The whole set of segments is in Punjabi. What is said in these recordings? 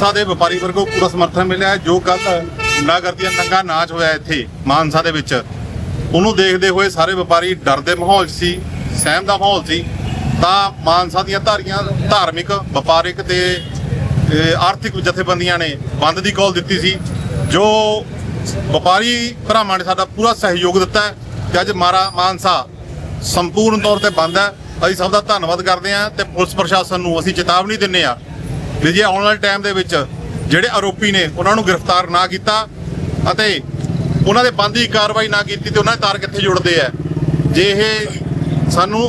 ਮਾਨਸਾ ਦੇ ਵਪਾਰੀ ਵਰਗੋਂ ਪੂਰਾ ਸਮਰਥਨ ਮਿਲਿਆ ਹੈ। ਜੋ ਕੱਲ ਗੁੰਡਾਗਰਦੀ ਦਾ ਨੰਗਾ ਨਾਚ ਹੋਇਆ ਇੱਥੇ, ਮਾਨਸਾ ਦੇ ਵਿੱਚ ਉਹਨੂੰ ਦੇਖਦੇ ਹੋਏ ਸਾਰੇ ਵਪਾਰੀ ਡਰ ਦੇ ਮਾਹੌਲ 'ਚ ਸੀ, ਸਹਿਮ ਦਾ ਮਾਹੌਲ ਸੀ ਤਾਂ ਮਾਨਸਾ ਦੀਆਂ ਧਾਰੀਆਂ, ਧਾਰਮਿਕ, ਵਪਾਰਿਕ ਤੇ ਆਰਥਿਕ ਜਥੇਬੰਦੀਆਂ ਨੇ ਬੰਦ ਦੀ ਕਾਲ ਦਿੱਤੀ ਸੀ, ਜੋ ਵਪਾਰੀ ਭਰਾਵਾਂ ਨੇ ਸਾਡਾ ਪੂਰਾ ਸਹਿਯੋਗ ਦਿੱਤਾ ਹੈ ਤੇ ਅੱਜ ਮਾਰਾ, ਮਾਨਸਾ ਸੰਪੂਰਨ ਤੌਰ ਤੇ ਬੰਦ ਹੈ ਅਸੀਂ ਸਭ ਦਾ ਧੰਨਵਾਦ ਕਰਦੇ ਹਾਂ ਤੇ ਪੁਲਿਸ ਪ੍ਰਸ਼ਾਸਨ ਨੂੰ ਅਸੀਂ ਚੇਤਾਵਨੀ ਦਿੰਨੇ ਆ ਵੀ ਜੇ ਆਉਣ ਵਾਲੇ ਟਾਈਮ ਦੇ ਵਿੱਚ ਜਿਹੜੇ ਆਰੋਪੀ ਨੇ, ਉਹਨਾਂ ਨੂੰ ਗ੍ਰਿਫਤਾਰ ਨਾ ਕੀਤਾ ਅਤੇ ਉਹਨਾਂ ਦੇ ਬੰਦ ਦੀ ਕਾਰਵਾਈ ਨਾ ਕੀਤੀ ਤੇ ਉਹਨਾਂ ਦੇ ਤਾਰ ਕਿੱਥੇ ਜੁੜਦੇ ਆ? ਜੇ ਇਹ ਸਾਨੂੰ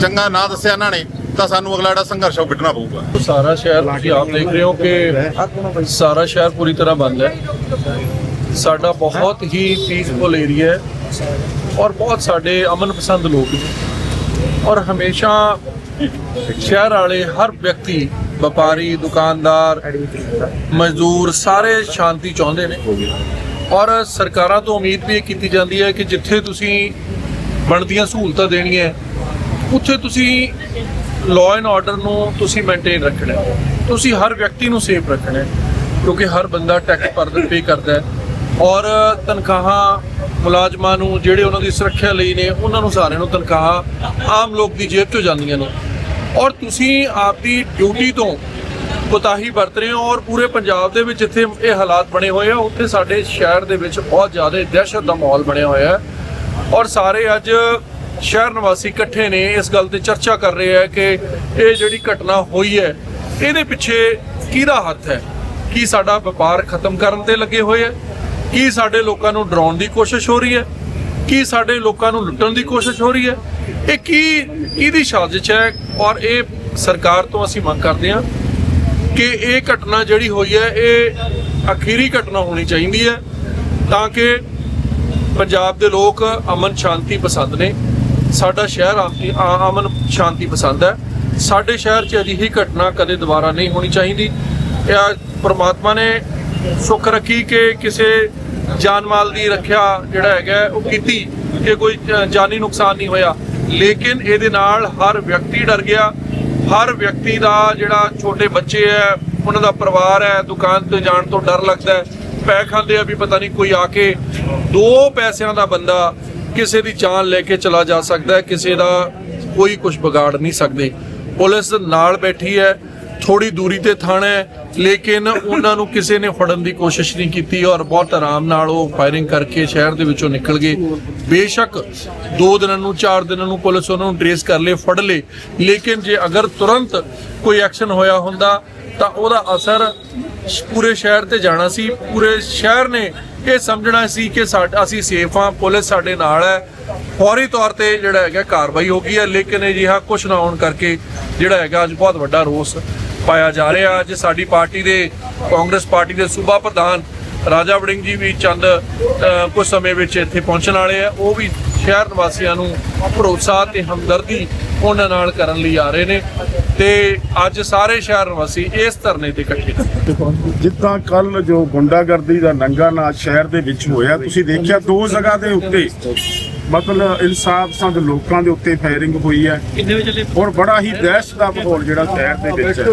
ਚੰਗਾ ਨਾ ਦੱਸਿਆ ਇਹਨਾਂ ਨੇ, ਤਾਂ ਸਾਨੂੰ ਅਗਲਾ ਜਿਹੜਾ ਸੰਘਰਸ਼ ਉਹ ਕੱਢਣਾ ਪਊਗਾ। ਸਾਰਾ ਸ਼ਹਿਰ ਤੁਸੀਂ ਆਪ ਦੇਖ ਰਹੇ ਹੋ ਕਿ ਸਾਰਾ ਸ਼ਹਿਰ ਪੂਰੀ ਤਰ੍ਹਾਂ ਬੰਦ ਹੈ। ਸਾਡਾ ਬਹੁਤ ਹੀ ਪੀਸਫੁਲ ਏਰੀਆ ਹੈ ਔਰ ਬਹੁਤ ਸਾਡੇ ਅਮਨ ਪਸੰਦ ਲੋਕ ਨੇ। ਔਰ ਹਮੇਸ਼ਾ ਸ਼ਹਿਰ ਵਾਲੇ ਹਰ ਵਿਅਕਤੀ ਵਪਾਰੀ ਦੁਕਾਨਦਾਰ ਮਜ਼ਦੂਰ ਸਾਰੇ ਸ਼ਾਂਤੀ ਚਾਹੁੰਦੇ ਨੇ। ਔਰ ਸਰਕਾਰਾਂ ਤੋਂ ਉਮੀਦ ਵੀ ਇਹ ਕੀਤੀ ਜਾਂਦੀ ਹੈ ਕਿ ਜਿੱਥੇ ਤੁਸੀਂ ਬਣਦੀਆਂ ਸਹੂਲਤਾਂ ਦੇਣੀਆਂ ਉੱਥੇ ਤੁਸੀਂ ਲਾਅ ਐਂਡ ਆਰਡਰ ਨੂੰ ਤੁਸੀਂ ਮੇਨਟੇਨ ਰੱਖਣਾ। ਤੁਸੀਂ ਹਰ ਵਿਅਕਤੀ ਨੂੰ ਸੇਫ ਰੱਖਣਾ ਹੈ ਕਿਉਂਕਿ ਹਰ ਬੰਦਾ ਟੈਕਸ ਪਰ ਪੇ ਕਰਦਾ ਹੈ। ਔਰ ਤਨਖਾਹਾਂ ਮੁਲਾਜ਼ਮਾਂ ਨੂੰ ਜਿਹੜੇ ਉਹਨਾਂ ਦੀ ਸੁਰੱਖਿਆ ਲਈ ਨੇ ਉਹਨਾਂ ਨੂੰ ਸਾਰਿਆਂ ਨੂੰ ਤਨਖਾਹਾਂ ਆਮ ਲੋਕ ਦੀ ਜੇਬ ਚੋਂ ਜਾਂਦੀਆਂ ਨੇ। ਔਰ ਤੁਸੀਂ ਆਪਦੀ ਡਿਊਟੀ ਤੋਂ ਕੋਤਾਹੀ ਵਰਤ ਰਹੇ ਹੋ ਔਰ ਪੂਰੇ ਪੰਜਾਬ ਦੇ ਵਿੱਚ ਜਿੱਥੇ ਇਹ ਹਾਲਾਤ ਬਣੇ ਹੋਏ ਆ। ਉੱਥੇ ਸਾਡੇ ਸ਼ਹਿਰ ਦੇ ਵਿੱਚ ਬਹੁਤ ਜ਼ਿਆਦਾ ਦਹਿਸ਼ਤ ਦਾ ਮਾਹੌਲ ਬਣਿਆ ਹੋਇਆ ਹੈ। ਔਰ ਸਾਰੇ ਅੱਜ ਸ਼ਹਿਰ ਨਿਵਾਸੀ ਇਕੱਠੇ ਨੇ ਇਸ ਗੱਲ ਤੇ ਚਰਚਾ ਕਰ ਰਹੇ ਆ ਕਿ ਇਹ ਜਿਹੜੀ ਘਟਨਾ ਹੋਈ ਹੈ, ਇਹਦੇ ਪਿੱਛੇ ਕਿਹਦਾ ਹੱਥ ਹੈ? ਕੀ ਸਾਡਾ ਵਪਾਰ ਖਤਮ ਕਰਨ ਤੇ ਲੱਗੇ ਹੋਏ ਹੈ? ਕੀ ਸਾਡੇ ਲੋਕਾਂ ਨੂੰ ਡਰਾਉਣ ਦੀ ਕੋਸ਼ਿਸ਼ ਹੋ ਰਹੀ ਹੈ? ਕੀ ਸਾਡੇ ਲੋਕਾਂ ਨੂੰ ਲੁੱਟਣ ਦੀ ਕੋਸ਼ਿਸ਼ ਹੋ ਰਹੀ ਹੈ? ਇਹ ਕੀ, ਕਿਹਦੀ ਸਾਜ਼ਿਸ਼ ਹੈ? ਔਰ ਇਹ ਸਰਕਾਰ ਤੋਂ ਅਸੀਂ ਮੰਗ ਕਰਦੇ ਹਾਂ ਕਿ ਇਹ ਘਟਨਾ ਜਿਹੜੀ ਹੋਈ ਹੈ, ਇਹ ਅਖੀਰੀ ਘਟਨਾ ਹੋਣੀ ਚਾਹੀਦੀ ਹੈ ਤਾਂ ਕਿ ਪੰਜਾਬ ਦੇ ਲੋਕ ਅਮਨ ਸ਼ਾਂਤੀ ਪਸੰਦ ਨੇ। ਸਾਡਾ ਸ਼ਹਿਰ ਆਪਣੀ ਅਮਨ ਸ਼ਾਂਤੀ ਪਸੰਦ ਹੈ। ਸਾਡੇ ਸ਼ਹਿਰ 'ਚ ਅਜਿਹੀ ਘਟਨਾ ਕਦੇ ਦੁਬਾਰਾ ਨਹੀਂ ਹੋਣੀ ਚਾਹੀਦੀ। ਇਹ ਪ੍ਰਮਾਤਮਾ ਨੇ ਸੁੱਖ ਰੱਖੀ ਕਿ ਕਿਸੇ ਜਾਨ ਮਾਲ ਦੀ ਰੱਖਿਆ ਜਿਹੜਾ ਹੈਗਾ ਉਹ ਕੀਤੀ ਕਿ ਕੋਈ ਜਾਨੀ ਨੁਕਸਾਨ ਨਹੀਂ ਹੋਇਆ। ਲੇਕਿਨ ਇਹਦੇ ਨਾਲ ਹਰ ਵਿਅਕਤੀ ਡਰ ਗਿਆ। ਹਰ ਵਿਅਕਤੀ ਦਾ ਜਿਹੜਾ ਛੋਟੇ ਬੱਚੇ ਹੈ, ਉਹਨਾਂ ਦਾ ਪਰਿਵਾਰ ਹੈ, ਦੁਕਾਨ ਤੇ ਜਾਣ ਤੋਂ ਡਰ ਲੱਗਦਾ ਪੈ ਖਾਂਦੇ ਆ ਵੀ ਪਤਾ ਨਹੀਂ ਕੋਈ ਆ ਕੇ ਦੋ ਪੈਸਿਆਂ ਦਾ ਬੰਦਾ ਕਿਸੇ ਦੀ ਜਾਨ ਲੈ ਕੇ ਚਲਾ ਜਾ ਸਕਦਾ ਕਿਸੇ ਦਾ ਕੋਈ ਕੁਝ ਵਿਗਾੜ ਨਹੀਂ ਸਕਦੇ। ਪੁਲਿਸ ਨਾਲ ਬੈਠੀ ਹੈ। ਥੋੜੀ ਦੂਰੀ ਤੇ ਥਾਣਾ ਹੈ, ਲੇਕਿਨ ਉਹਨਾਂ ਨੂੰ ਕਿਸੇ ਨੇ ਫੜਨ ਦੀ ਕੋਸ਼ਿਸ਼ ਨਹੀਂ ਕੀਤੀ ਔਰ ਬਹੁਤ ਆਰਾਮ ਨਾਲ ਉਹ ਫਾਇਰਿੰਗ ਕਰਕੇ ਸ਼ਹਿਰ ਦੇ ਵਿੱਚੋਂ ਨਿਕਲ ਗਏ। ਬੇਸ਼ੱਕ 2 ਦਿਨਾਂ ਨੂੰ 4 ਦਿਨਾਂ ਨੂੰ ਪੁਲਿਸ ਉਹਨਾਂ ਨੂੰ ਟ੍ਰੇਸ ਕਰ ਲੇ ਫੜ ਲੇ ਲੇਕਿਨ ਜੇ ਅਗਰ ਤੁਰੰਤ ਕੋਈ ਐਕਸ਼ਨ ਹੋਇਆ ਹੁੰਦਾ, ਤਾਂ ਉਹਦਾ ਅਸਰ ਪੂਰੇ ਸ਼ਹਿਰ ਤੇ ਜਾਣਾ ਸੀ। ਪੂਰੇ ਸ਼ਹਿਰ ਨੇ ਇਹ ਸਮਝਣਾ ਸੀ ਕਿ ਸਾਡਾ, ਅਸੀਂ ਸੇਫ ਹਾਂ, ਪੁਲਿਸ ਸਾਡੇ ਨਾਲ ਹੈ। ਫੌਰੀ ਤੌਰ ਤੇ ਜਿਹੜਾ ਹੈਗਾ ਕਾਰਵਾਈ ਹੋ ਗਈ ਹੈ, ਲੇਕਿਨ ਅਜਿਹਾ ਕੁਝ ਨਾ ਹੋਣ ਕਰਕੇ ਜਿਹੜਾ ਹੈਗਾ ਅੱਜ ਬਹੁਤ ਵੱਡਾ ਰੋਸ ਪਾਇਆ ਜਾ ਰਿਹਾ ਅੱਜ ਸਾਡੀ ਪਾਰਟੀ ਦੇ, ਕਾਂਗਰਸ ਪਾਰਟੀ ਦੇ ਸੂਬਾ ਪ੍ਰਧਾਨ ਰਾਜਾ ਵੜਿੰਗ ਜੀ ਵੀ ਚੰਦ ਕੁਝ ਸਮੇਂ ਵਿੱਚ ਇੱਥੇ ਪਹੁੰਚਣ ਵਾਲੇ ਆ। ਉਹ ਵੀ ਸ਼ਹਿਰ ਨਿਵਾਸੀਆਂ ਨੂੰ ਭਰੋਸਾ ਤੇ ਹਮਦਰਦੀ ਉਹਨਾਂ ਨਾਲ ਕਰਨ ਲਈ ਆ ਰਹੇ ਨੇ। ਤੇ ਅੱਜ ਸਾਰੇ ਸ਼ਹਿਰ ਨਿਵਾਸੀ ਇਸ ਧਰਨੇ ਤੇ ਇਕੱਠੇ ਜਿੱਦਾਂ ਕੱਲ ਜੋ ਗੁੰਡਾਗਰਦੀ ਦਾ ਨੰਗਾ ਨਾਚ ਸ਼ਹਿਰ ਦੇ ਵਿੱਚ ਹੋਇਆ, ਤੁਸੀਂ ਦੇਖਿਆ ਦੋ ਜਗ੍ਹਾ ਦੇ ਉੱਤੇ ਮਤਲਬ ਇਨਸਾਫ ਸੰਦ ਲੋਕਾਂ ਦੇ ਉੱਤੇ ਫਾਇਰਿੰਗ ਹੋਈ ਹੈ। ਔਰ ਬੜਾ ਹੀ ਦਹਿਸ਼ਤ ਦਾ ਮਾਹੌਲ ਜਿਹੜਾ ਸ਼ਹਿਰ ਦੇ ਵਿੱਚ ਹੈ।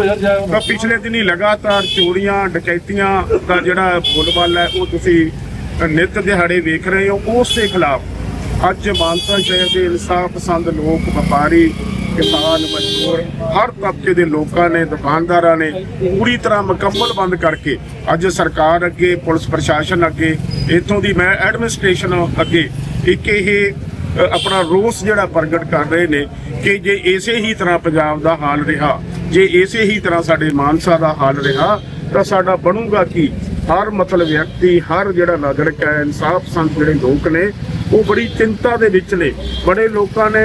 ਤਾਂ ਪਿਛਲੇ ਦਿਨੀ ਲਗਾਤਾਰ ਚੋਰੀਆਂ ਡਕੈਤੀਆਂ ਦਾ ਜਿਹੜਾ ਬੋਲਬਾਲਾ ਹੈ ਉਹ ਤੁਸੀਂ ਨਿਤ ਦਿਹਾੜੇ ਵੇਖ ਰਹੇ ਹੋ। ਉਸ ਦੇ ਖਿਲਾਫ ਅੱਜ ਮਾਨਸਾ ਸ਼ਹਿਰ ਦੇ ਇਨਸਾਫ ਪਸੰਦ ਲੋਕ ਵਪਾਰੀ ਕਿਸਾਨ ਮਜ਼ਦੂਰ ਹਰ ਤਬਕੇ ਦੇ ਲੋਕਾਂ ਨੇ, ਦੁਕਾਨਦਾਰਾਂ ਨੇ ਪੂਰੀ ਤਰ੍ਹਾਂ ਮੁਕੰਮਲ ਬੰਦ ਕਰਕੇ ਅੱਜ ਸਰਕਾਰ ਅੱਗੇ, ਪੁਲਿਸ ਪ੍ਰਸ਼ਾਸਨ ਅੱਗੇ, ਇਥੋਂ ਦੀ ਮੈਂ ਐਡਮਿਨਿਸਟ੍ਰੇਸ਼ਨ ਅੱਗੇ ਇੱਕ ਇਹ ਆਪਣਾ ਰੋਸ ਜਿਹੜਾ ਪ੍ਰਗਟ ਕਰ ਰਹੇ ਨੇ ਕਿ ਜੇ ਇਸੇ ਹੀ ਤਰ੍ਹਾਂ ਪੰਜਾਬ ਦਾ ਹਾਲ ਰਿਹਾ, ਜੇ ਇਸੇ ਹੀ ਤਰ੍ਹਾਂ ਸਾਡੇ ਮਾਨਸਾ ਦਾ ਹਾਲ ਰਿਹਾ, ਤਾਂ ਸਾਡਾ ਬਣੂਗਾ ਕੀ? ਹਰ ਮਤਲਬ ਵਿਅਕਤੀ, ਹਰ ਜਿਹੜਾ ਨਾਗਰਿਕ ਹੈ, ਇਨਸਾਫ ਸੰਤ ਜਿਹੜੇ ਲੋਕ ਨੇ, ਉਹ ਬੜੀ ਚਿੰਤਾ ਦੇ ਵਿੱਚ ਨੇ। ਬੜੇ ਲੋਕਾਂ ਨੇ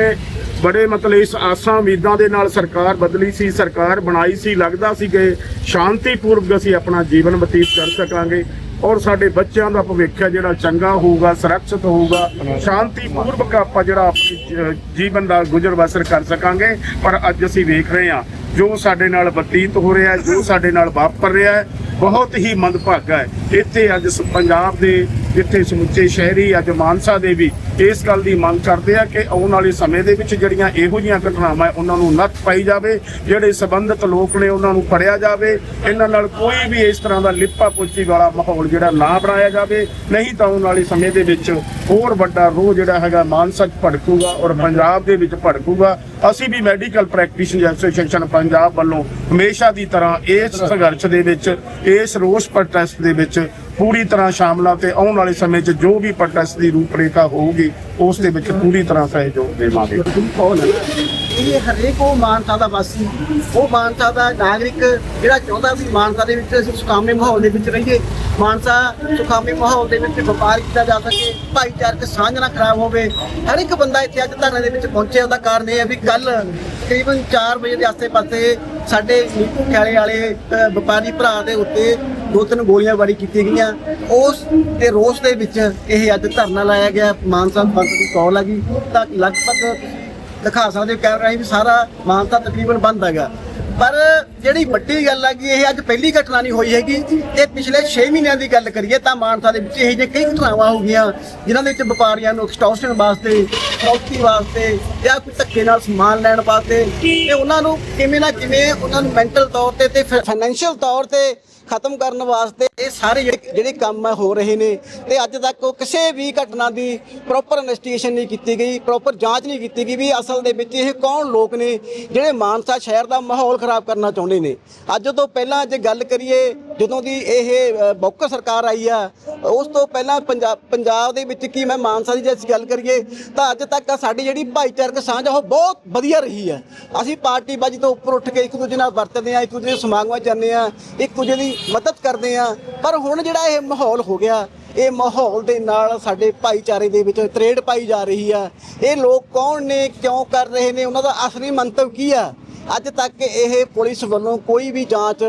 ਬੜੇ ਮਤਲਬ ਇਸ ਆਸਾਂ ਉਮੀਦਾਂ ਦੇ ਨਾਲ ਸਰਕਾਰ ਬਦਲੀ ਸੀ, ਸਰਕਾਰ ਬਣਾਈ ਸੀ, ਲੱਗਦਾ ਸੀ ਕਿ ਸ਼ਾਂਤੀਪੂਰਵਕ ਅਸੀਂ ਆਪਣਾ ਜੀਵਨ ਬਤੀਤ ਕਰ ਸਕਾਂਗੇ ਔਰ ਸਾਡੇ ਬੱਚਿਆਂ ਦਾ ਭਵਿੱਖ ਹੈ, ਜਿਹੜਾ ਚੰਗਾ ਹੋਊਗਾ, ਸੁਰੱਖਿਅਤ ਹੋਊਗਾ, ਸ਼ਾਂਤੀਪੂਰਵਕ ਆਪਾਂ ਜਿਹੜਾ ਆਪਣੀ ਜੀਵਨ ਦਾ ਗੁਜ਼ਰ ਬਸਰ ਕਰ ਸਕਾਂਗੇ। ਪਰ ਅੱਜ ਅਸੀਂ ਵੇਖ ਰਹੇ ਹਾਂ, ਜੋ ਸਾਡੇ ਨਾਲ ਬਤੀਤ ਹੋ ਰਿਹਾ ਹੈ, ਜੋ ਸਾਡੇ ਨਾਲ ਵਾਪਰ ਰਿਹਾ ਹੈ, ਬਹੁਤ ਹੀ ਮੰਦਭਾਗਾ ਹੈ। ਇੱਥੇ ਅੱਜ ਸ- ਪੰਜਾਬ ਦੇ, ਜਿੱਥੇ ਸਮੁੱਚੇ ਸ਼ਹਿਰੀ, ਅੱਜ ਮਾਨਸਾ ਦੇ ਵੀ ਇਸ ਗੱਲ ਦੀ ਮੰਗ ਕਰਦੇ ਆ ਕਿ ਆਉਣ ਵਾਲੇ ਸਮੇਂ ਦੇ ਵਿੱਚ ਜਿਹੜੀਆਂ ਇਹੋ ਜਿਹੀਆਂ ਘਟਨਾਵਾਂ ਉਹਨਾਂ ਨੂੰ ਨੱਥ ਪਾਈ ਜਾਵੇ, ਜਿਹੜੇ ਸਬੰਧਤ ਲੋਕ ਨੇ ਉਹਨਾਂ ਨੂੰ ਫੜਿਆ ਜਾਵੇ, ਇਹਨਾਂ ਨਾਲ ਕੋਈ ਵੀ ਇਸ ਤਰ੍ਹਾਂ ਦਾ ਲਿਪਾ ਪੋਚੀ ਵਾਲਾ ਮਾਹੌਲ ਜਿਹੜਾ ਨਾ ਬਣਾਇਆ ਜਾਵੇ, ਨਹੀਂ ਤਾਂ ਆਉਣ ਵਾਲੇ ਸਮੇਂ ਦੇ ਵਿੱਚ ਹੋਰ ਵੱਡਾ ਰੋਹ ਜਿਹੜਾ ਹੈਗਾ ਮਾਨਸਾ ਭੜਕੂਗਾ ਔਰ ਪੰਜਾਬ ਦੇ ਵਿੱਚ ਭੜਕੂਗਾ। ਅਸੀਂ ਵੀ ਮੈਡੀਕਲ ਪ੍ਰੈਕਟੀਸ਼ਨਰ ਐਸੋਸੀਏਸ਼ਨ ਪੰਜਾਬ ਵੱਲੋਂ ਹਮੇਸ਼ਾ ਦੀ ਤਰ੍ਹਾਂ ਇਸ ਸੰਘਰਸ਼ ਦੇ ਵਿੱਚ, ਇਸ ਰੋਸ ਪ੍ਰੋਟੈਸਟ ਦੇ ਵਿੱਚ ਪੂਰੀ ਤਰ੍ਹਾਂ ਸ਼ਾਮਲਾ ਤੇ ਆਉਣ ਵਾਲੇ ਸਮੇਂ 'ਚ ਜੋ ਵੀ ਪ੍ਰੋਟੈਸਟ ਦੀ ਰੂਪਰੇਖਾ ਹੋਊਗੀ ਉਸ ਦੇ ਵਿੱਚ ਪੂਰੀ ਤਰ੍ਹਾਂ ਸਹਿਯੋਗ ਦੇਵਾਂਗੇ ਇਹ ਹਰੇਕ ਉਹ ਮਾਨਸਾ ਦਾ ਵਾਸੀ, ਉਹ ਮਾਨਸਾ ਦਾ ਨਾਗਰਿਕ ਜਿਹੜਾ ਚਾਹੁੰਦਾ ਵੀ ਮਾਨਸਾ ਦੇ ਵਿੱਚ ਅਸੀਂ ਸੁਖਾਵੇਂ ਮਾਹੌਲ ਦੇ ਵਿੱਚ ਰਹੀਏ ਮਾਨਸਾ ਸੁਖਾਵੇਂ ਮਾਹੌਲ ਦੇ ਵਿੱਚ ਵਪਾਰ ਕੀਤਾ ਜਾ ਸਕੇ, ਭਾਈਚਾਰਕ ਸਾਂਝ ਨਾ ਖਰਾਬ ਹੋਵੇ। ਹਰ ਇੱਕ ਬੰਦਾ ਇੱਥੇ ਅੱਜ ਧਰਨੇ ਦੇ ਵਿੱਚ ਪਹੁੰਚਿਆ, ਉਹਦਾ ਕਾਰਨ ਇਹ ਹੈ ਵੀ ਕੱਲ ਤਕਰੀਬਨ 4 ਵਜੇ ਦੇ ਆਸੇ-ਪਾਸੇ ਸਾਡੇ ਨੀਪੂ ਖਿਆਲੇ ਵਾਲੇ ਵਪਾਰੀ ਭਰਾ ਦੇ ਉੱਤੇ ਦੋ ਤਿੰਨ ਗੋਲੀਆਂ ਵਾਰੀ ਕੀਤੀ ਗਈਆਂ। ਉਸ ਤੇ ਰੋਸ ਦੇ ਵਿੱਚ ਇਹ ਅੱਜ ਧਰਨਾ ਲਾਇਆ ਗਿਆ। ਮਾਨਸਾ ਬੰਦ ਦੀ ਕਾਲ ਆ ਗਈ। ਤਾਂ ਲਗਭਗ ਦਿਖਾ ਸਕਦੇ ਹੋ, ਕੈਮਰਾ ਰਾਹੀਂ ਵੀ ਸਾਰਾ ਮਾਨਸਾ ਤਕਰੀਬਨ ਬੰਦ ਹੈਗਾ। ਪਰ ਜਿਹੜੀ ਵੱਡੀ ਗੱਲ ਹੈ ਕਿ ਇਹ ਅੱਜ ਪਹਿਲੀ ਘਟਨਾ ਨਹੀਂ ਹੋਈ ਹੈਗੀ। ਇਹ ਪਿਛਲੇ 6 ਮਹੀਨਿਆਂ ਦੀ ਗੱਲ ਕਰੀਏ ਤਾਂ ਮਾਨਸਾ ਦੇ ਵਿੱਚ ਇਹ ਜਿਹੇ ਕਈ ਘਟਨਾਵਾਂ ਹੋ ਗਈਆਂ, ਜਿਨ੍ਹਾਂ ਦੇ ਵਿੱਚ ਵਪਾਰੀਆਂ ਨੂੰ ਐਕਸਟੋਰਸ਼ਨ ਵਾਸਤੇ ਫਰੌਤੀ ਵਾਸਤੇ ਜਾਂ ਕੋਈ ਧੱਕੇ ਨਾਲ ਸਮਾਨ ਲੈਣ ਵਾਸਤੇ ਤੇ ਉਹਨਾਂ ਨੂੰ ਕਿਵੇਂ ਨਾ ਕਿਵੇਂ ਉਹਨਾਂ ਨੂੰ ਮੈਂਟਲ ਤੌਰ ਤੇ ਤੇ ਫਾਈਨੈਂਸ਼ੀਅਲ ਤੌਰ ਤੇ ਖਤਮ ਕਰਨ ਵਾਸਤੇ ਇਹ ਸਾਰੇ ਜਿਹੜੇ ਜਿਹੜੇ ਕੰਮ ਆ ਹੋ ਰਹੇ ਨੇ। ਤੇ ਅੱਜ ਤੱਕ ਉਹ ਕਿਸੇ ਵੀ ਘਟਨਾ ਦੀ ਪ੍ਰੋਪਰ ਇਨਵੈਸਟੀਗੇਸ਼ਨ ਨਹੀਂ ਕੀਤੀ ਗਈ ਪ੍ਰੋਪਰ ਜਾਂਚ ਨਹੀਂ ਕੀਤੀ ਗਈ ਵੀ ਅਸਲ ਦੇ ਵਿੱਚ ਇਹ ਕੌਣ ਲੋਕ ਨੇ ਜਿਹੜੇ ਮਾਨਸਾ ਸ਼ਹਿਰ ਦਾ ਮਾਹੌਲ ਖਰਾਬ ਕਰਨਾ ਚਾਹੁੰਦੇ ਨੇ। ਅੱਜ ਤੋਂ ਪਹਿਲਾਂ ਜੇ ਗੱਲ ਕਰੀਏ ਜਦੋਂ ਦੀ ਇਹ ਅ, ਬੌਕਰ ਸਰਕਾਰ ਆਈ ਆ ਉਸ ਤੋਂ ਪਹਿਲਾਂ ਪੰਜਾਬ ਪੰਜਾਬ ਦੇ ਵਿੱਚ ਕੀ ਮੈਂ ਮਾਨਸਾ ਦੀ ਜੇ ਅਸੀਂ ਗੱਲ ਕਰੀਏ ਤਾਂ ਅੱਜ ਤੱਕ ਸਾਡੀ ਜਿਹੜੀ ਭਾਈਚਾਰਕ ਸਾਂਝ ਉਹ ਬਹੁਤ ਵਧੀਆ ਰਹੀ ਹੈ ਅਸੀਂ ਪਾਰਟੀਬਾਜ਼ੀ ਤੋਂ ਉੱਪਰ ਉੱਠ ਕੇ ਇੱਕ ਦੂਜੇ ਨਾਲ ਵਰਤਦੇ ਆ ਇੱਕ ਦੂਜੇ ਦੇ ਸਮਾਗਮਾਂ 'ਚ ਜਾਂਦੇ ਆ ਇੱਕ ਦੂਜੇ ਦੀ ਮਦਦ ਕਰਦੇ ਆ। ਪਰ ਹੁਣ ਜਿਹੜਾ ਇਹ ਮਾਹੌਲ ਹੋ ਗਿਆ ਇਹ ਮਾਹੌਲ ਦੇ ਨਾਲ ਸਾਡੇ ਭਾਈਚਾਰੇ ਦੇ ਵਿੱਚ ਤਰੇੜ ਪਾਈ ਜਾ ਰਹੀ ਆ। ਇਹ ਲੋਕ ਕੌਣ ਨੇ ਕਿਉਂ ਕਰ ਰਹੇ ਨੇ ਉਹਨਾਂ ਦਾ ਅਸਲੀ ਮੰਤਵ ਕੀ ਆ? ਅੱਜ ਤੱਕ ਇਹ ਪੁਲਿਸ ਵੱਲੋਂ ਕੋਈ ਵੀ ਜਾਂਚ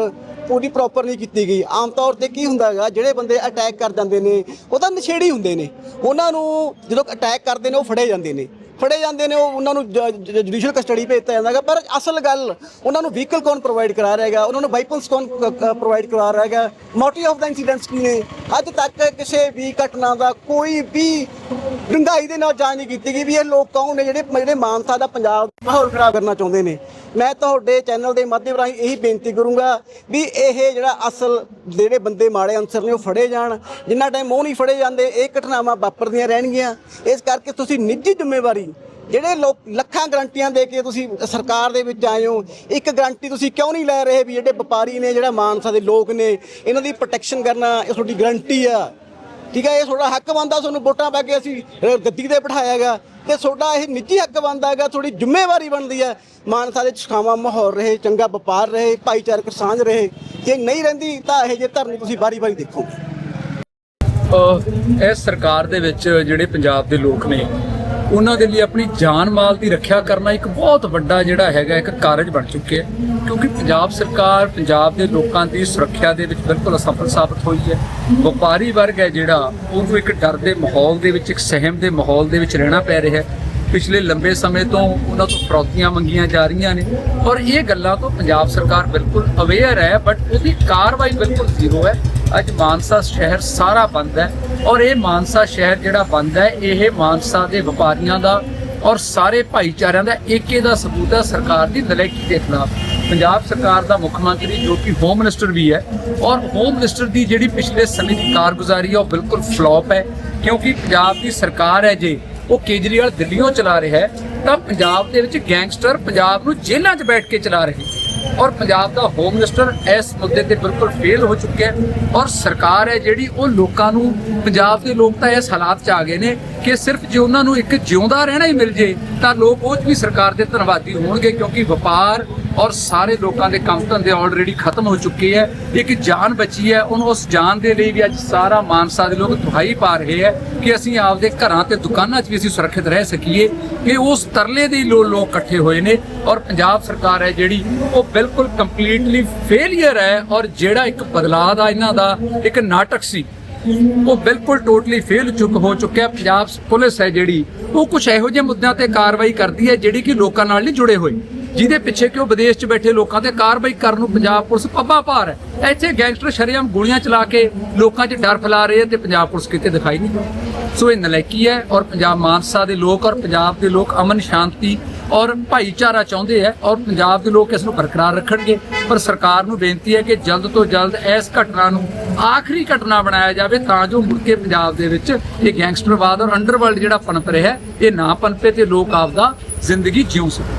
ਪੂਰੀ ਪ੍ਰੋਪਰ ਨਹੀਂ ਕੀਤੀ ਗਈ। ਆਮ ਤੌਰ ਤੇ ਕੀ ਹੁੰਦਾ ਹੈਗਾ, ਜਿਹੜੇ ਬੰਦੇ ਅਟੈਕ ਕਰ ਜਾਂਦੇ ਨੇ, ਉਹ ਤਾਂ ਨਸ਼ੇੜੀ ਹੁੰਦੇ ਨੇ। ਉਹਨਾਂ ਨੂੰ ਜਦੋਂ ਅਟੈਕ ਕਰਦੇ ਨੇ, ਉਹ ਫੜੇ ਜਾਂਦੇ ਨੇ। ਫੜੇ ਜਾਂਦੇ ਨੇ, ਉਹ ਉਹਨਾਂ ਨੂੰ ਜੁਡੀਸ਼ੀਅਲ ਕਸਟਡੀ ਭੇਜ ਦਿੱਤਾ ਜਾਂਦਾ ਹੈਗਾ। ਪਰ ਅਸਲ ਗੱਲ, ਉਹਨਾਂ ਨੂੰ ਵਹੀਕਲ ਕੌਣ ਪ੍ਰੋਵਾਈਡ ਕਰਾ ਰਿਹਾ ਹੈਗਾ? ਉਹਨਾਂ ਨੂੰ ਵਾਈਪਨਸ ਕੌਣ ਪ੍ਰੋਵਾਈਡ ਕਰਾ ਰਿਹਾ ਹੈਗਾ? ਮੋਟਿਵ ਆਫ ਦਾ ਇਨਸੀਡੈਂਟਸ ਕੀ ਨੇ? ਅੱਜ ਤੱਕ ਕਿਸੇ ਵੀ ਘਟਨਾ ਦਾ ਕੋਈ ਵੀ ਡੰਗਾਈ ਦੇ ਨਾਲ ਜਾਂਚ ਨਹੀਂ ਕੀਤੀ ਗਈ ਵੀ ਇਹ ਲੋਕ ਕੌਣ ਨੇ, ਜਿਹੜੇ ਜਿਹੜੇ ਮਾਨਸਾ ਦਾ ਪੰਜਾਬ ਮਾਹੌਲ ਖਰਾਬ ਕਰਨਾ ਚਾਹੁੰਦੇ ਨੇ। ਮੈਂ ਤੁਹਾਡੇ ਚੈਨਲ ਦੇ ਮਾਧਿਅਮ ਰਾਹੀਂ ਇਹੀ ਬੇਨਤੀ ਕਰੂੰਗਾ ਵੀ ਇਹ ਜਿਹੜਾ ਅਸਲ ਜਿਹੜੇ ਬੰਦੇ ਮਾੜੇ ਅਨਸਰ ਨੇ, ਉਹ ਫੜੇ ਜਾਣ। ਜਿੰਨਾ ਟਾਈਮ ਉਹ ਨਹੀਂ ਫੜੇ ਜਾਂਦੇ, ਇਹ ਘਟਨਾਵਾਂ ਵਾਪਰਦੀਆਂ ਰਹਿਣਗੀਆਂ। ਇਸ ਕਰਕੇ ਤੁਸੀਂ ਨਿੱਜੀ ਜ਼ਿੰਮੇਵਾਰੀ, ਜਿਹੜੇ ਲੋਕ ਲੱਖਾਂ ਗਰੰਟੀਆਂ ਦੇ ਕੇ ਤੁਸੀਂ ਸਰਕਾਰ ਦੇ ਵਿੱਚ ਆਏ ਹੋ, ਇੱਕ ਗਰੰਟੀ ਤੁਸੀਂ ਕਿਉਂ ਨਹੀਂ ਲੈ ਰਹੇ ਵੀ ਜਿਹੜੇ ਵਪਾਰੀ ਨੇ, ਜਿਹੜਾ ਮਾਨਸਾ ਦੇ ਲੋਕ ਨੇ, ਇਹਨਾਂ ਦੀ ਪ੍ਰੋਟੈਕਸ਼ਨ ਕਰਨਾ, ਇਹ ਤੁਹਾਡੀ ਗਰੰਟੀ ਆ। ਠੀਕ ਹੈ, ਇਹ ਤੁਹਾਡਾ ਹੱਕ ਬਣਦਾ, ਤੁਹਾਨੂੰ ਵੋਟਾਂ ਪਾ ਕੇ ਅਸੀਂ ਗੱਦੀ ਤੇ ਬਿਠਾਇਆ ਬਿਠਾਇਆਗਾ ਤੇ ਤੁਹਾਡਾ ਇਹ ਨਿੱਜੀ ਹੱਕ ਬਣਦਾ ਹੈਗਾ, ਤੁਹਾਡੀ ਜ਼ਿੰਮੇਵਾਰੀ ਬਣਦੀ ਹੈ। ਮਾਨਸਾ ਦੇ ਛਾਵਾਂ ਮਾਹੌਲ ਰਹੇ, ਚੰਗਾ ਵਪਾਰ ਰਹੇ, ਭਾਈਚਾਰਕ ਸਾਂਝ ਰਹੇ, ਜੇ ਨਹੀਂ ਰਹਿੰਦੀ ਤਾਂ ਇਹ ਜੇ ਧਰਨੇ ਤੁਸੀਂ ਵਾਰੀ-ਵਾਰੀ ਦੇਖੋ ਅਹ, ਇਸ ਸਰਕਾਰ ਦੇ ਵਿੱਚ ਜਿਹੜੇ ਪੰਜਾਬ ਦੇ ਲੋਕ ਨੇ ਉਹਨਾਂ ਦੇ ਲਈ ਆਪਣੀ ਜਾਨ ਮਾਲ ਦੀ ਰੱਖਿਆ ਕਰਨਾ ਇੱਕ ਬਹੁਤ ਵੱਡਾ ਜਿਹੜਾ ਹੈਗਾ ਇੱਕ ਕਾਰਜ ਬਣ ਚੁੱਕਿਆ ਕਿਉਂਕਿ ਪੰਜਾਬ ਸਰਕਾਰ ਪੰਜਾਬ ਦੇ ਲੋਕਾਂ ਦੀ ਸੁਰੱਖਿਆ ਦੇ ਵਿੱਚ ਬਿਲਕੁਲ ਅਸਫਲ ਸਾਬਤ ਹੋਈ ਹੈ। ਵਪਾਰੀ ਵਰਗ ਹੈ ਜਿਹੜਾ, ਉਹਨੂੰ ਇੱਕ ਡਰ ਦੇ ਮਾਹੌਲ ਦੇ ਵਿੱਚ, ਇੱਕ ਸਹਿਮ ਦੇ ਮਾਹੌਲ ਦੇ ਵਿੱਚ ਰਹਿਣਾ ਪੈ ਰਿਹਾ ਹੈ। ਪਿਛਲੇ ਲੰਬੇ ਸਮੇਂ ਤੋਂ ਉਹਨਾਂ ਤੋਂ ਫਰੌਤੀਆਂ ਮੰਗੀਆਂ ਜਾ ਰਹੀਆਂ ਨੇ। ਔਰ ਇਹ ਗੱਲਾਂ ਤੋਂ ਪੰਜਾਬ ਸਰਕਾਰ ਬਿਲਕੁਲ ਅਵੇਅਰ ਹੈ ਬਟ ਉਹਦੀ ਕਾਰਵਾਈ ਬਿਲਕੁਲ ਜ਼ੀਰੋ ਹੈ। ਅੱਜ ਮਾਨਸਾ ਸ਼ਹਿਰ ਸਾਰਾ ਬੰਦ ਹੈ ਔਰ ਇਹ ਮਾਨਸਾ ਸ਼ਹਿਰ ਜਿਹੜਾ ਬੰਦ ਹੈ, ਇਹ ਮਾਨਸਾ ਦੇ ਵਪਾਰੀਆਂ ਦਾ ਔਰ ਸਾਰੇ ਭਾਈਚਾਰਿਆਂ ਦਾ ਏਕੇ ਦਾ ਸਬੂਤ ਹੈ ਸਰਕਾਰ ਦੀ ਨਲਾਇਕੀ ਦੇ ਖਿਲਾਫ। ਪੰਜਾਬ ਸਰਕਾਰ ਦਾ ਮੁੱਖ ਮੰਤਰੀ ਜੋ ਕਿ ਹੋਮ ਮਿਨਿਸਟਰ ਵੀ ਹੈ ਔਰ ਹੋਮ ਮਿਨਿਸਟਰ ਦੀ ਜਿਹੜੀ ਪਿਛਲੇ ਸਮੇਂ ਦੀ ਕਾਰਗੁਜ਼ਾਰੀ ਹੈ, ਉਹ ਬਿਲਕੁਲ ਫਲॉप ਹੈ। ਕਿਉਂਕਿ ਪੰਜਾਬ ਦੀ ਸਰਕਾਰ ਹੈ ਜੇ ਉਹ ਕੇਜਰੀਵਾਲ ਦਿੱਲੀੋਂ ਚਲਾ ਰਿਹਾ ਤਾਂ ਪੰਜਾਬ ਦੇ ਵਿੱਚ ਗੈਂਗਸਟਰ ਪੰਜਾਬ ਨੂੰ ਜੇਲ੍ਹਾਂ 'ਚ ਬੈਠ ਕੇ ਚਲਾ ਰਹੇ ਔਰ ਪੰਜਾਬ ਦਾ ਹੋਮ ਮਿਨਿਸਟਰ ਇਸ ਮੁੱਦੇ ਤੇ ਬਿਲਕੁਲ ਫੇਲ ਹੋ ਚੁੱਕਿਆ ਔਰ ਸਰਕਾਰ ਹੈ ਜਿਹੜੀ ਉਹ ਲੋਕਾਂ ਨੂੰ ਪੰਜਾਬ ਦੇ ਲੋਕ ਤਾਂ ਇਸ ਹਾਲਾਤ 'ਚ ਆ ਗਏ ਨੇ ਕਿ ਸਿਰਫ ਜੇ ਉਹਨਾਂ ਨੂੰ ਇੱਕ ਜਿਉਂਦਾ ਰਹਿਣਾ ਹੀ ਮਿਲ ਜੇ ਤਾਂ ਲੋਕ ਉਹ 'ਚ ਵੀ ਸਰਕਾਰ ਦੇ ਧੰਨਵਾਦੀ ਹੋਣਗੇ ਕਿਉਂਕਿ ਵਪਾਰ ਔਰ ਸਾਰੇ ਲੋਕਾਂ ਦੇ ਕੰਮ ਧੰਦੇ ਆਲਰੇਡੀ ਖਤਮ ਹੋ ਚੁੱਕੇ ਹੈ। ਇੱਕ ਜਾਨ ਬਚੀ ਹੈ, ਉਹਨੂੰ ਉਸ ਜਾਨ ਦੇ ਲਈ ਵੀ ਅੱਜ ਸਾਰਾ ਮਾਨਸਾ ਦੇ ਲੋਕ ਦੁਹਾਈ ਪਾ ਰਹੇ ਹੈ ਕਿ ਅਸੀਂ ਆਪਦੇ ਘਰਾਂ ਤੇ ਦੁਕਾਨਾਂ 'ਚ ਵੀ ਅਸੀਂ ਸੁਰੱਖਿਅਤ ਰਹਿ ਸਕੀਏ ਕਿ ਉਸ ਤਰਲੇ ਦੇ ਲੋ, ਲੋਕ ਇਕੱਠੇ ਹੋਏ ਨੇ ਔਰ ਪੰਜਾਬ ਸਰਕਾਰ ਹੈ ਜਿਹੜੀ ਉਹ ਬਿਲਕੁਲ ਕੰਪਲੀਟਲੀ ਫੇਲਿਅਰ ਹੈ ਔਰ ਜਿਹੜਾ ਇੱਕ ਬਦਲਾਅ ਦਾ ਇਹਨਾਂ ਦਾ ਇੱਕ ਨਾਟਕ ਸੀ ਉਹ ਬਿਲਕੁਲ ਟੋਟਲੀ ਫੇਲ ਚੁੱਕ ਹੋ ਚੁੱਕਿਆ। ਪੰਜਾਬ ਪੁਲਿਸ ਹੈ ਜਿਹੜੀ, ਉਹ ਕੁਝ ਇਹੋ ਜਿਹੇ ਮੁੱਦਿਆਂ ਤੇ ਕਾਰਵਾਈ ਕਰਦੀ ਹੈ ਜਿਹੜੀ ਕਿ ਲੋਕਾਂ ਨਾਲ ਨਹੀਂ ਜੁੜੇ ਹੋਏ। ਜਿਹਦੇ ਪਿੱਛੇ ਕਿ ਉਹ ਵਿਦੇਸ਼ 'ਚ ਬੈਠੇ ਲੋਕਾਂ ਤੇ ਕਾਰਵਾਈ ਕਰਨ ਨੂੰ ਪੰਜਾਬ ਪੁਲਿਸ ਪੱਬਾ ਭਾਰ ਹੈ। ਇੱਥੇ ਗੈਂਗਸਟਰ ਸ਼ਰੇਆਮ ਗੋਲੀਆਂ ਚਲਾ ਕੇ ਲੋਕਾਂ 'ਚ ਡਰ ਫੈਲਾ ਰਹੇ ਆ ਤੇ ਪੰਜਾਬ ਪੁਲਿਸ ਕਿਤੇ ਦਿਖਾਈ ਨਹੀਂ ਸੋ ਇਹ ਨਲਾਇਕੀ ਹੈ ਔਰ ਪੰਜਾਬ ਮਾਨਸਾ ਦੇ ਲੋਕ ਔਰ ਪੰਜਾਬ ਦੇ ਲੋਕ ਅਮਨ ਸ਼ਾਂਤੀ ਔਰ ਭਾਈਚਾਰਾ ਚਾਹੁੰਦੇ ਹੈ ਔਰ ਪੰਜਾਬ ਦੇ ਲੋਕ ਇਸ ਨੂੰ ਬਰਕਰਾਰ ਰੱਖਣਗੇ। ਪਰ ਸਰਕਾਰ ਨੂੰ ਬੇਨਤੀ ਹੈ ਕਿ ਜਲਦ ਤੋਂ ਜਲਦ ਇਸ ਘਟਨਾ ਨੂੰ ਆਖਰੀ ਘਟਨਾ ਬਣਾਇਆ ਜਾਵੇ ਤਾਂ ਜੋ ਮੁੜ ਕੇ ਪੰਜਾਬ ਦੇ ਵਿੱਚ ਇਹ ਗੈਂਗਸਟਰਵਾਦ ਔਰ ਅੰਡਰਵਰਲਡ ਜਿਹੜਾ ਪਨਪ ਰਿਹਾ ਇਹ ਨਾ ਪਨਪੇ ਤੇ ਲੋਕ ਆਪਦਾ ਜ਼ਿੰਦਗੀ ਜਿਉ ਸਕਣ